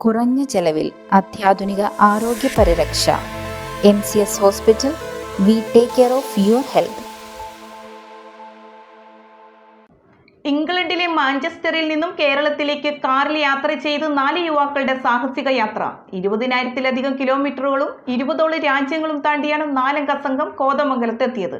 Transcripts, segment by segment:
കുറഞ്ഞ ചെലവിൽ അത്യാധുനിക ആരോഗ്യ പരിരക്ഷ. M C S hospital we take care of your health ഇംഗ്ലണ്ടിലെ മാഞ്ചസ്റ്ററിൽ നിന്നും കേരളത്തിലേക്ക് കാറിൽ യാത്ര ചെയ്ത് നാല് യുവാക്കളുടെ സാഹസിക യാത്ര. ഇരുപതിനായിരത്തിലധികം കിലോമീറ്ററുകളും ഇരുപതോളം രാജ്യങ്ങളും താണ്ടിയാണ് നാലംഗ സംഘം കോതമംഗലത്തെത്തിയത്.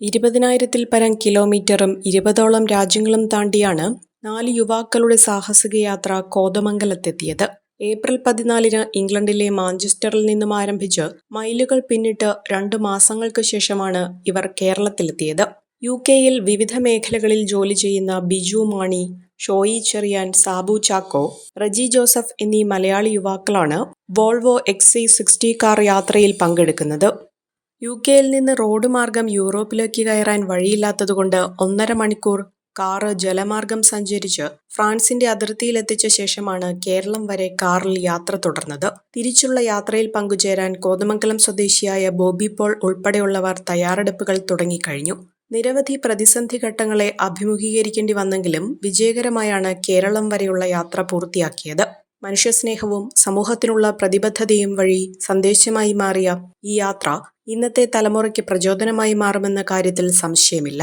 ഇരുപതിനായിരത്തിൽ പരം കിലോമീറ്ററും ഇരുപതോളം രാജ്യങ്ങളും താണ്ടിയാണ് നാല് യുവാക്കളുടെ സാഹസിക യാത്ര കോതമംഗലത്തെത്തിയത്. ഏപ്രിൽ പതിനാലിന് ഇംഗ്ലണ്ടിലെ മാഞ്ചസ്റ്ററിൽ നിന്നും ആരംഭിച്ച് മൈലുകൾ പിന്നിട്ട് രണ്ട് മാസങ്ങൾക്ക് ശേഷമാണ് ഇവർ കേരളത്തിലെത്തിയത്. യു കെയിൽ വിവിധ മേഖലകളിൽ ജോലി ചെയ്യുന്ന ബിജു മാണി ഷോയി ചെറിയാൻ സാബു ചാക്കോ റജി ജോസഫ് എന്നീ മലയാളി യുവാക്കളാണ് വോൾവോ എക്സ് സിക്സ്റ്റി കാർ യാത്രയിൽ പങ്കെടുക്കുന്നത്. യു കെയിൽ നിന്ന് റോഡ് മാർഗം യൂറോപ്പിലേക്ക് കയറാൻ വഴിയില്ലാത്തതുകൊണ്ട് ഒന്നര മണിക്കൂർ കാറ് ജലമാർഗം സഞ്ചരിച്ച് ഫ്രാൻസിന്റെ അതിർത്തിയിലെത്തിച്ച ശേഷമാണ് കേരളം വരെ കാറിൽ യാത്ര തുടർന്നത്. തിരിച്ചുള്ള യാത്രയിൽ പങ്കുചേരാൻ കോതമംഗലം സ്വദേശിയായ ബോബി പോൾ ഉൾപ്പെടെയുള്ളവർ തയ്യാറെടുപ്പുകൾ തുടങ്ങിക്കഴിഞ്ഞു. നിരവധി പ്രതിസന്ധി ഘട്ടങ്ങളെ അഭിമുഖീകരിക്കേണ്ടി വന്നെങ്കിലും വിജയകരമായാണ് കേരളം വരെയുള്ള യാത്ര പൂർത്തിയാക്കിയത്. മനുഷ്യസ്നേഹവും സമൂഹത്തിനുള്ള പ്രതിബദ്ധതയും വഴി സന്ദേശമായി മാറിയ ഈ യാത്ര ഇന്നത്തെ തലമുറയ്ക്ക് പ്രചോദനമായി മാറുമെന്ന കാര്യത്തിൽ സംശയമില്ല.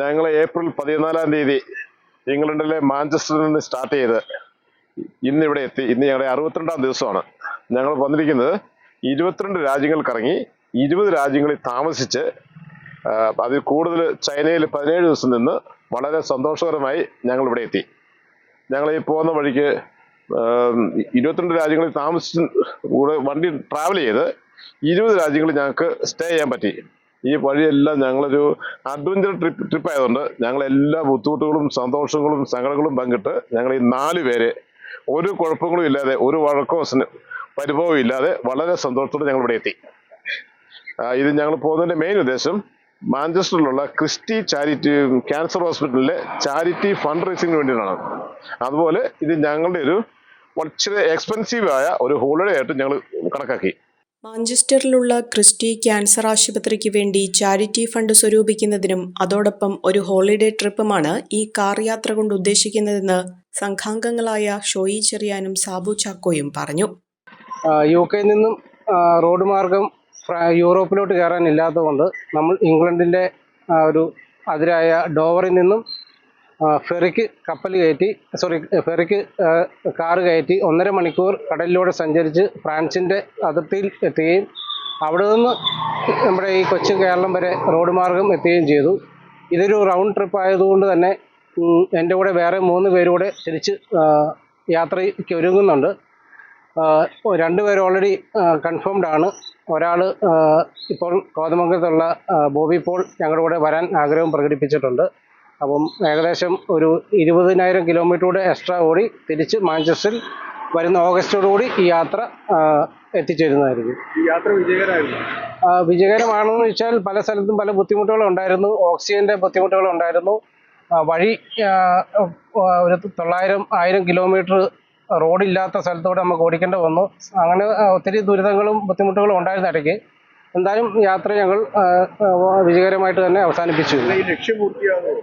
ഞങ്ങൾ ഏപ്രിൽ പതിനാലാം തീയതി ഇംഗ്ലണ്ടിലെ മാഞ്ചസ്റ്ററിൽ നിന്ന് സ്റ്റാർട്ട് ചെയ്ത് ഇന്ന് ഇവിടെ എത്തി. ഇന്ന് ഞങ്ങളുടെ അറുപത്തിരണ്ടാം ദിവസമാണ്. ഞങ്ങൾ വന്നിരിക്കുന്നത് ഇരുപത്തിരണ്ട് രാജ്യങ്ങൾ കറങ്ങി ഇരുപത് രാജ്യങ്ങളിൽ താമസിച്ച് അതിൽ കൂടുതൽ ചൈനയിൽ പതിനേഴ് ദിവസം നിന്ന് വളരെ സന്തോഷകരമായി ഞങ്ങൾ ഇവിടെ എത്തി. ഞങ്ങൾ ഈ പോകുന്ന വഴിക്ക് ഇരുപത്തിരണ്ട് രാജ്യങ്ങളിൽ താമസിച്ച് കൂടെ വണ്ടി ട്രാവൽ ചെയ്ത് ഇരുപത് രാജ്യങ്ങളിൽ ഞങ്ങൾക്ക് സ്റ്റേ ചെയ്യാൻ പറ്റി. ഈ വഴിയെല്ലാം ഞങ്ങളൊരു അഡ്വഞ്ചർ ട്രിപ്പ് ട്രിപ്പ് ആയതുകൊണ്ട് ഞങ്ങൾ എല്ലാ ബുദ്ധിമുട്ടുകളും സന്തോഷങ്ങളും സങ്കടങ്ങളും പങ്കിട്ട് ഞങ്ങൾ ഈ നാല് പേരെ ഒരു കുഴപ്പങ്ങളും ഇല്ലാതെ ഒരു വഴക്കോ പരിഭവം ഇല്ലാതെ വളരെ സന്തോഷത്തോടെ ഞങ്ങൾ ഇവിടെ എത്തി ഇത് ഞങ്ങൾ പോകുന്നതിന്റെ മെയിൻ ഉദ്ദേശം മാഞ്ചസ്റ്ററിലുള്ള ക്രിസ്റ്റി ചാരിറ്റി ക്യാൻസർ ഹോസ്പിറ്റലിലെ ചാരിറ്റി ഫണ്ട് റേസിംഗിന് വേണ്ടിയിട്ടാണ്. അതുപോലെ ഇത് ഞങ്ങളുടെ ഒരു വളരെ എക്സ്പെൻസീവ് ആയ ഒരു ഹോളിഡേ ആയിട്ട് ഞങ്ങൾ കണക്കാക്കി. മാഞ്ചസ്റ്ററിലുള്ള ക്രിസ്റ്റി ക്യാൻസർ ആശുപത്രിക്ക് വേണ്ടി ചാരിറ്റി ഫണ്ട് സ്വരൂപിക്കുന്നതിനും അതോടൊപ്പം ഒരു ഹോളിഡേ ട്രിപ്പുമാണ് ഈ കാർ യാത്ര കൊണ്ട് ഉദ്ദേശിക്കുന്നതെന്ന് സംഘാംഗങ്ങളായ ഷോയി ചെറിയാനും സാബു ചാക്കോയും പറഞ്ഞു. യു കെയിൽ നിന്നും റോഡ് മാർഗം യൂറോപ്പിലോട്ട് കയറാനില്ലാത്തതുകൊണ്ട് നമ്മൾ ഇംഗ്ലണ്ടിന്റെ ഒരു അതിരായ ഡോവറിൽ നിന്നും ഫെറിക്ക് കപ്പൽ കയറ്റി സോറി ഫെറിക്ക് കാറ് കയറ്റി ഒന്നര മണിക്കൂർ കടലിലൂടെ സഞ്ചരിച്ച് ഫ്രാൻസിന്റെ അതിർത്തിയിൽ എത്തുകയും അവിടെ നിന്ന് നമ്മുടെ ഈ കൊച്ചു കേരളം വരെ റോഡ് മാർഗം എത്തുകയും ചെയ്തു. ഇതൊരു റൗണ്ട് ട്രിപ്പ് ആയതുകൊണ്ട് തന്നെ എന്റെ കൂടെ വേറെ മൂന്ന് പേരൂടെ തിരിച്ച് യാത്രയ്ക്ക് ഒരുങ്ങുന്നുണ്ട്. രണ്ടുപേർ ഓൾറെഡി കൺഫേംഡ് ആണ്. ഒരാൾ ഇപ്പോൾ കോതമംഗലത്തുള്ള ബോബി പോൾ ഞങ്ങളുടെ കൂടെ വരാൻ ആഗ്രഹം പ്രകടിപ്പിച്ചിട്ടുണ്ട്. അപ്പം ഏകദേശം ഒരു ഇരുപതിനായിരം കിലോമീറ്റർ കൂടെ എക്സ്ട്രാ ഓടി തിരിച്ച് മാഞ്ചസ്റ്ററിൽ വരുന്ന ഓഗസ്റ്റോടുകൂടി ഈ യാത്ര എത്തിച്ചേരുന്നതായിരിക്കും. യാത്ര വിജയകരമായിരുന്നു? വിജയകരമാണെന്ന് വെച്ചാൽ പല സ്ഥലത്തും പല ബുദ്ധിമുട്ടുകളും ഉണ്ടായിരുന്നു ഓക്സിജന്റെ ബുദ്ധിമുട്ടുകളുണ്ടായിരുന്നു. വഴി ഒരു തൊള്ളായിരം ആയിരം കിലോമീറ്റർ റോഡില്ലാത്ത സ്ഥലത്തൂടെ നമുക്ക് ഓടിക്കേണ്ടി വന്നു. അങ്ങനെ ഒത്തിരി ദുരിതങ്ങളും ബുദ്ധിമുട്ടുകളും ഉണ്ടായിരുന്ന ഇടയ്ക്ക് എന്തായാലും യാത്ര ഞങ്ങൾ വിജയകരമായിട്ട് തന്നെ അവസാനിപ്പിച്ചു. ലക്ഷ്യം പൂർത്തിയാകുമോ ആഹ്